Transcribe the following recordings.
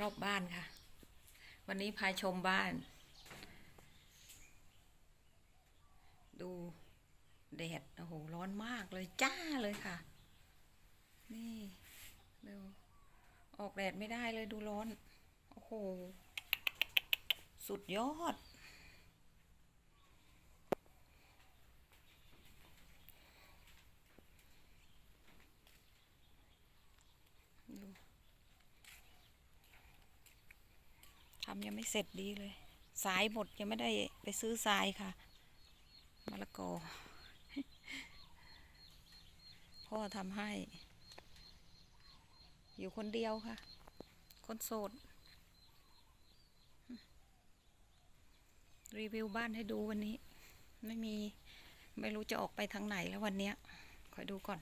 รอบบ้านค่ะ วันนี้พาชมบ้าน ดูแดดโอ้โหร้อนมากเลยจ้าเลยค่ะ นี่ดูออกแดดไม่ได้เลยดูร้อน โอ้โห สุดยอด ดู ทำยังไม่เสร็จดีเลย สายหมดยังไม่ได้ไปซื้อทรายค่ะมะละกอพ่อทำให้ อยู่คนเดียวค่ะ คนโสด รีวิวบ้านให้ดูวันนี้ ไม่มีไม่รู้จะออกไปทางไหนแล้ววันเนี้ยคอยดูก่อน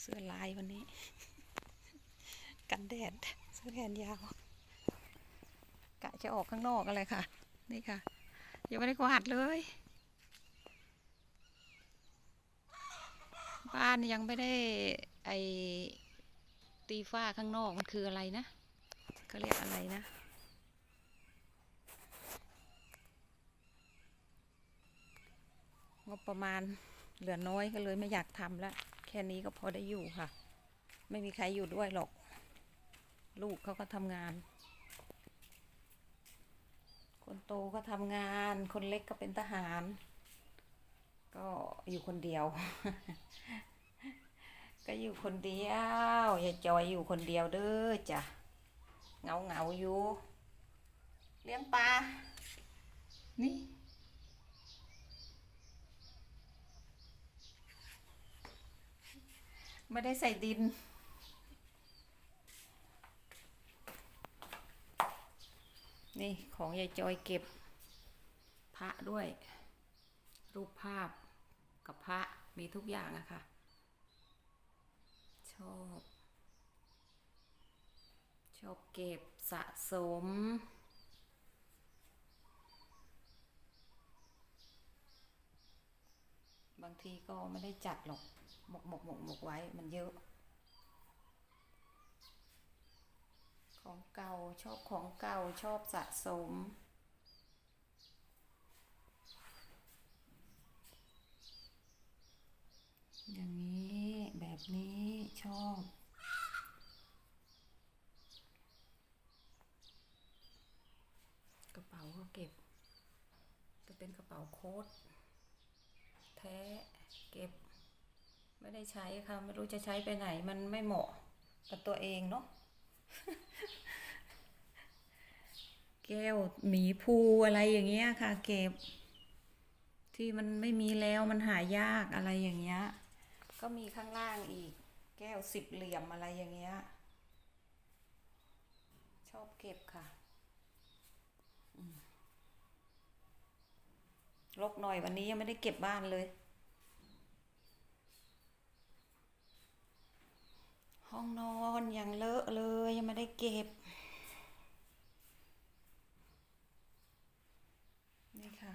เสื้อลายวันนี้ กันแดดเสื้อแขนยาว กะจะออกข้างนอกอะไรค่ะ นี่ค่ะ ยังไม่ได้กวาดเลย บ้านยังไม่ได้ไอตีฝ้าข้างนอกมันคืออะไรนะเขาเรียกอะไรนะงบประมาณเหลือน้อยก็เลยไม่อยากทำแล้ว แค่นี้ก็พอได้อยู่ค่ะ ไม่มีใครอยู่ด้วยหรอก ลูกเขาก็ทำงาน คนโตก็ทำงาน คนเล็กก็เป็นทหาร ก็อยู่คนเดียว ก็อยู่คนเดียว อย่าจอยอยู่คนเดียวเด้อจ้ะเงาเงาอยู่ เลี้ยงปลา นี่ไม่ได้ใส่ดิน นี่ของยายจอยเก็บ พระด้วย รูปภาพกับพระมีทุกอย่างอะค่ะ ชอบ ชอบเก็บสะสม บางทีก็ไม่ได้จัดหรอก หมกหมกหมกหมกไว้มันเยอะ ของเก่าชอบของเก่าชอบสะสม อย่างนี้แบบนี้ชอบกระเป๋าก็เก็บ จะเป็นกระเป๋าโค้ดแท้เก็บ ไม่ได้ใช้ค่ะ ไม่รู้จะใช้ไปไหนมันไม่เหมาะกับตัวเองเนาะ แก้วหมีภูอะไรอย่างเงี้ยค่ะ เก็บ ที่มันไม่มีแล้วมันหายากอะไรอย่างเงี้ย ก็มีข้างล่างอีก แก้วสิบเหลี่ยมอะไรอย่างเงี้ย ชอบเก็บค่ะอืมรกหน่อยวันนี้ยังไม่ได้เก็บบ้านเลย ห้องนอนยังเลอะเลยยังไม่ได้เก็บ นี่ค่ะ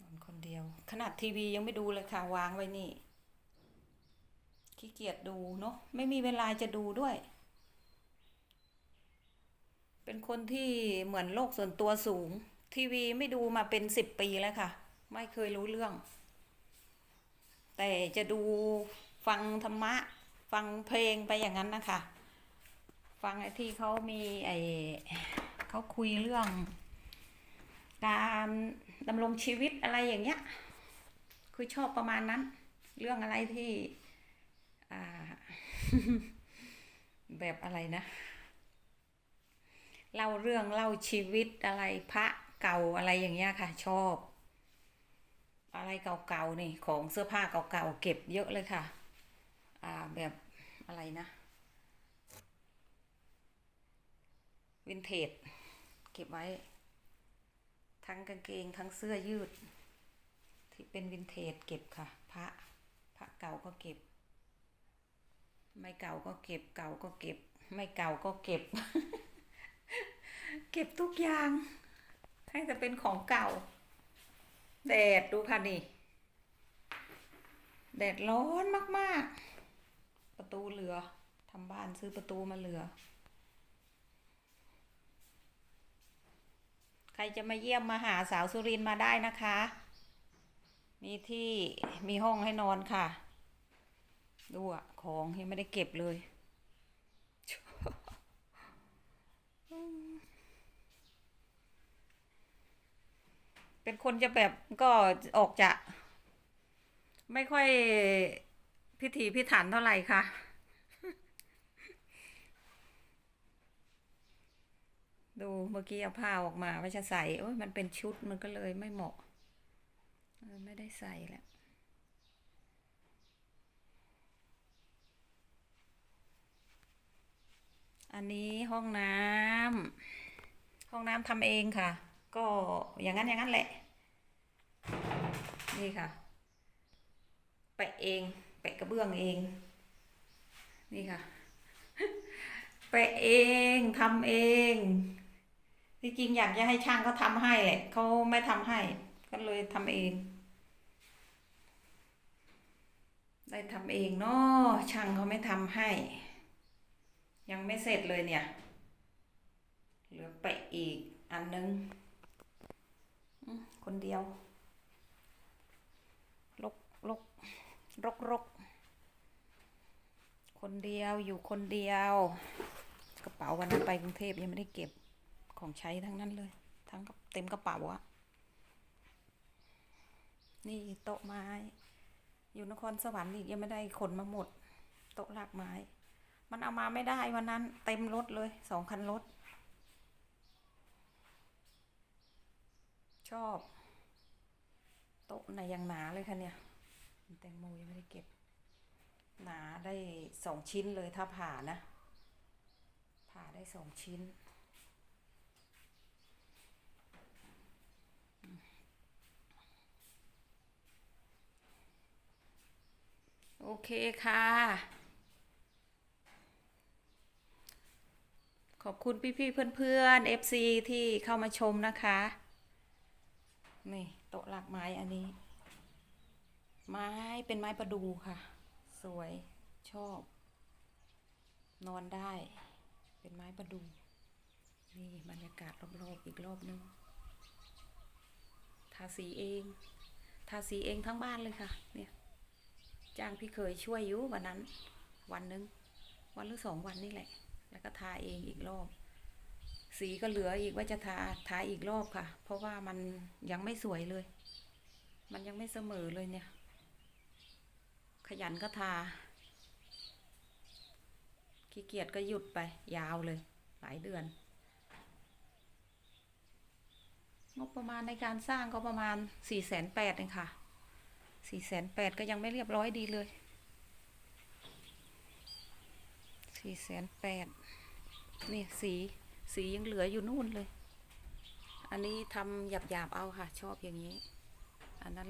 นอนคนเดียว ขนาดทีวียังไม่ดูเลยค่ะ วางไว้นี่ ขี้เกียจดูเนาะไม่มีเวลาจะดูด้วยเป็นคนที่เหมือนโลกส่วนตัวสูง ทีวีไม่ดูมาเป็นสิบปีแล้วค่ะ ไม่เคยรู้เรื่อง แต่จะดูฟังธรรมะ ฟังเพลงไปอย่างนั้นนะคะ ฟังไอ้ที่เขามีไอ้เขาคุยเรื่อง การดำรงชีวิตอะไรอย่างเงี้ย คือชอบประมาณนั้น เรื่องอะไรที่แบบอะไรนะเล่าเรื่องเล่าชีวิตอะไรพระ เก่าอะไรอย่างเงี้ยค่ะ ชอบ อะไรเก่าๆนี่ของเสื้อผ้าเก่าๆเก็บเยอะเลยค่ะ อ่าแบบอะไรนะวินเทจเก็บไว้ ทั้งกางเกงทั้งเสื้อยืด ที่เป็นวินเทจเก็บค่ะ พระพระเก่าก็เก็บ ไม่เก่าก็เก็บ เก่าก็เก็บ ไม่เก่าก็เก็บ เก็บก็บทุกอย่าง ให้แต่เป็นของเก่า แดดดูค่ะนี่ แดดร้อนมาก ๆ ประตูเหลือทำบ้านซื้อประตูมาเหลือ ใครจะมาเยี่ยมมาหาสาวสุรินมาได้นะคะ มีที่มีห้องให้นอนค่ะดูอะของยังไม่ได้เก็บเลย เป็นคนจะแบบก็ออกจะไม่ค่อยพิถีพิถันเท่าไหร่ค่ะ ดูเมื่อกี้เอาผ้าออกมาว่จะใส่โอ้ยมันเป็นชุดมันก็เลยไม่เหมาะ ไม่ได้ใส่แล้วอันนี้ห้องน้ำห้องน้ำทำเองค่ะ ก็อย่างนั้นอย่างนั้นแหละ นี่ค่ะ แปะเอง แปะกระเบื้องเอง นี่ค่ะ แปะเองทำเองที่จริงอยากจะให้ช่างเขาทำให้แหละเขาไม่ทำให้ ก็เลยทำเอง ได้ทำเองเนาะช่างเขาไม่ทำให้ ยังไม่เสร็จเลยเนี่ย เหลือแปะอีกอันนึง คนเดียว ลกลกรกรกคนเดียวอยู่คนเดียว กระเป๋าวันนั้นไปกรุงเทพยังไม่ได้เก็บของใช้ทั้งนั้นเลย ทั้งกระเต็มกระเป๋าอะนี่โต๊ะไม้ อยู่นครสวรรค์อีกยังไม่ได้ขนมาหมด โต๊ะลากไม้ มันเอามาไม่ได้วันนั้น เต็มรถเลยสองคันรถ ชอบ โต๊ะไหนยังหนาเลยค่ะเนี่ยแตงโมยังไม่ได้เก็บ หนาได้สองชิ้นเลยถ้าผ่านะ ผ่าได้สองชิ้นโอเคค่ะ ขอบคุณพี่ๆเพื่อนๆ FC ที่เข้ามาชมนะคะ นี่โต๊ะหลักไม้อันนี้ ไม้เป็นไม้ประดูค่ะ สวยชอบ นอนได้ เป็นไม้ประดู นี่บรรยากาศรอบๆอีกรอบนึงทาสีเอง ทาสีเองทั้งบ้านเลยค่ะ เนี่ย จ้างพี่เคยช่วยอยู่วันนั้น วันนึง วันหรือสองวันนี่แหละ แล้วก็ทาเองอีกรอบ สีก็เหลืออีกว่าจะทาทาอีกรอบค่ะ เพราะว่ามันยังไม่สวยเลย มันยังไม่เสมอเลยเนี่ย ขยันก็ทา ขี้เกียจก็หยุดไป ยาวเลย หลายเดือน งบประมาณในการสร้างก็ประมาณสี่แสนแปดเองค่ะสี่แสนแปดก็ยังไม่เรียบร้อยดีเลยสี่แสนแปดนี่สี สียังเหลืออยู่นู่นเลย อันนี้ทำหยาบๆเอาค่ะ ชอบอย่างนี้ อันนั้น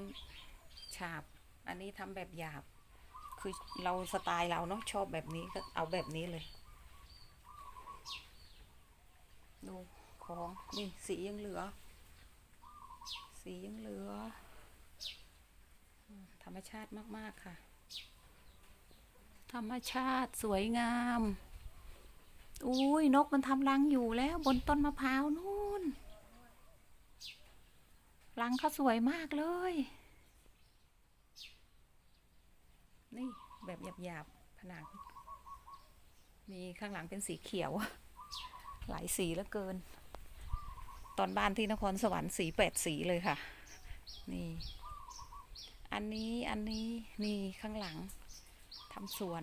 ฉาบ อันนี้ทำแบบหยาบ คือเราสไตล์เราเนาะชอบแบบนี้ก็เอาแบบนี้เลย ดูของนี่สียังเหลือ สียังเหลือ ธรรมชาติมากๆค่ะ ธรรมชาติสวยงาม อุ้ยนกมันทำรังอยู่แล้ว บนต้นมะพร้าวนู่น รังเขาสวยมากเลย นี่แบบหยาบๆผนัง มีข้างหลังเป็นสีเขียว หลายสีเหลือเกิน ตอนบ้านที่นครสวรรค์สีแปดสีเลยค่ะ นี่ อันนี้อันนี้นี่ข้างหลังทำสวน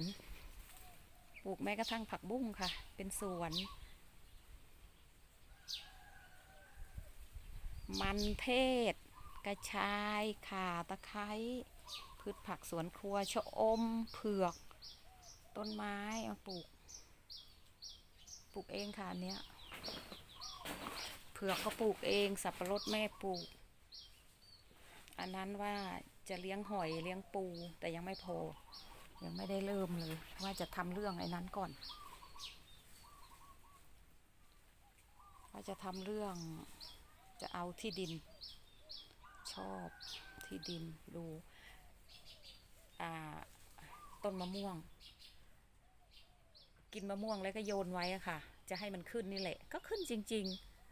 ปลูกแม้กระทั่งผักบุ้งค่ะ เป็นสวน มันเทศ กระชายข่าตะไคร้พืชผักสวนครัวชะอม เผือก ต้นไม้มาปลูก ปลูกเองค่ะเนี้ยเผือกก็ปลูกเอง สับปะรดแม่ปลูก อันนั้นว่าจะเลี้ยงหอยเลี้ยงปูแต่ยังไม่พอ ยังไม่ได้เริ่มเลย ว่าจะทำเรื่องไอ้นั้นก่อน ว่าจะทำเรื่องจะเอาที่ดิน ชอบที่ดินดูต้นมะม่วง กินมะม่วงแล้วก็โยนไว้อะค่ะ จะให้มันขึ้นนี่แหละ ก็ขึ้นจริง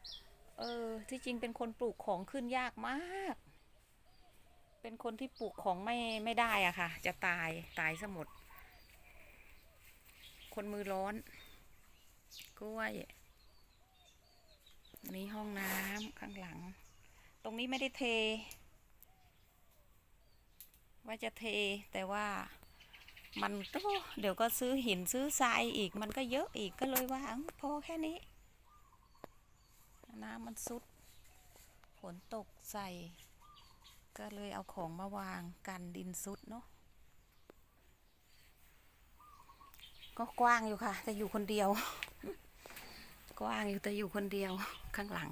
ๆ เออที่จริงเป็นคนปลูกของขึ้นยากมาก เป็นคนที่ปลูกของไม่ไม่ได้อะค่ะ จะตายตายซะหมด คนมือร้อน กล้วยนี่ห้องน้ำข้างหลัง ตรงนี้ไม่ได้เท ว่าจะเทแต่ว่ามันก็เดี๋ยวก็ซื้อหินซื้อทรายอีกมันก็เยอะอีกก็เลยว่าอ้าพอแค่นี้ น้ำมันซุดฝนตกใส่ ก็เลยเอาของมาวางกันดินซุดเนาะก็กว้างอยู่ค่ะ แต่อยู่คนเดียว กว้างอยู่แต่อยู่คนเดียวข้างหลัง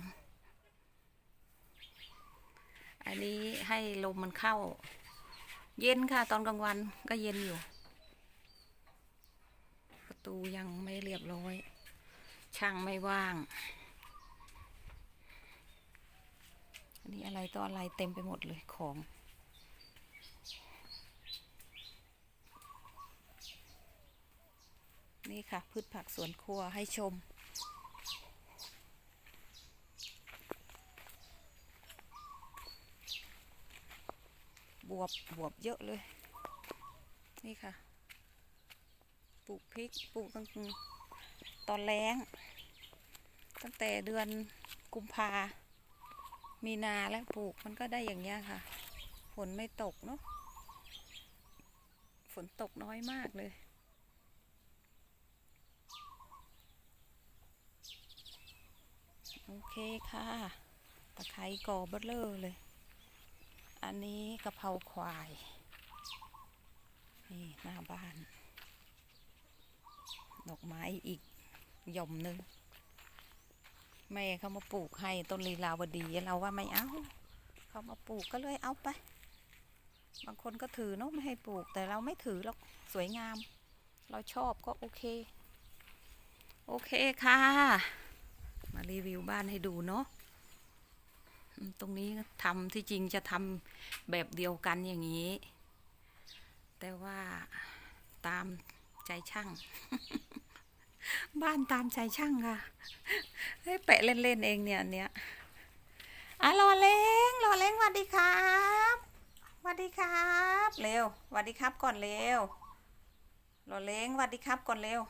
อันนี้ให้ลมมันเข้า เย็นค่ะ ตอนกลางวันก็เย็นอยู่ ประตูยังไม่เรียบร้อย ช่างไม่ว่าง อั นนี้อะไรต่ออะไรเต็มไปหมดเลยของนี่ค่ะ พืชผักสวนครัวให้ชม บวบบวบเยอะเลย นี่ค่ะ ปลูกพริกปลูกตั้งตอนแล้งตั้งแต่เดือนกุมภา มีนาแล้วปลูกมันก็ได้อย่างเงี้ยค่ะ ฝนไม่ตกเนาะ ฝนตกน้อยมากเลย โอเคค่ะ ตะไคร้กอเบลเลอร์เลย อันนี้กะเพราควาย นี่หน้าบ้าน ดอกไม้อีกหย่อมหนึ่ง แม่เขามาปลูกให้ต้นลีลาวดีเราว่าไม่เอาเขามาปลูกก็เลยเอาไป บางคนก็ถือเนาะไม่ให้ปลูก แต่เราไม่ถือหรอกสวยงาม เราชอบก็โอเค โอเคค่ะ มารีวิวบ้านให้ดูเนาะตรงนี้ทำที่จริงจะทำแบบเดียวกันอย่างนี้ แต่ว่าตามใจช่าง บ้านตามใจช่างค่ะให้แปะเล่นๆเองเนี่ยอันเนี้ยอะรอเล้งรอเล้งสวัสดีครับสวัสดีครับเร็วสวัสดีครับก่อนเร็วรอเล้งสวัสดีครับก่อนเร็ว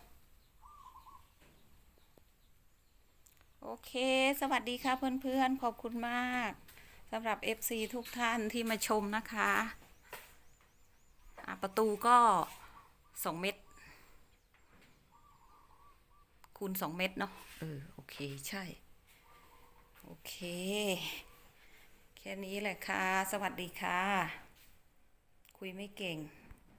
โอเค สวัสดีค่ะเพื่อนๆ ขอบคุณมากสำหรับ FC ทุกท่านที่มาชมนะคะะประตูก็สองเมตร คูณสองเมตรเนาะเออโอเคใช่ โอเค แค่นี้แหละค่ะ สวัสดีค่ะ คุยไม่เก่ง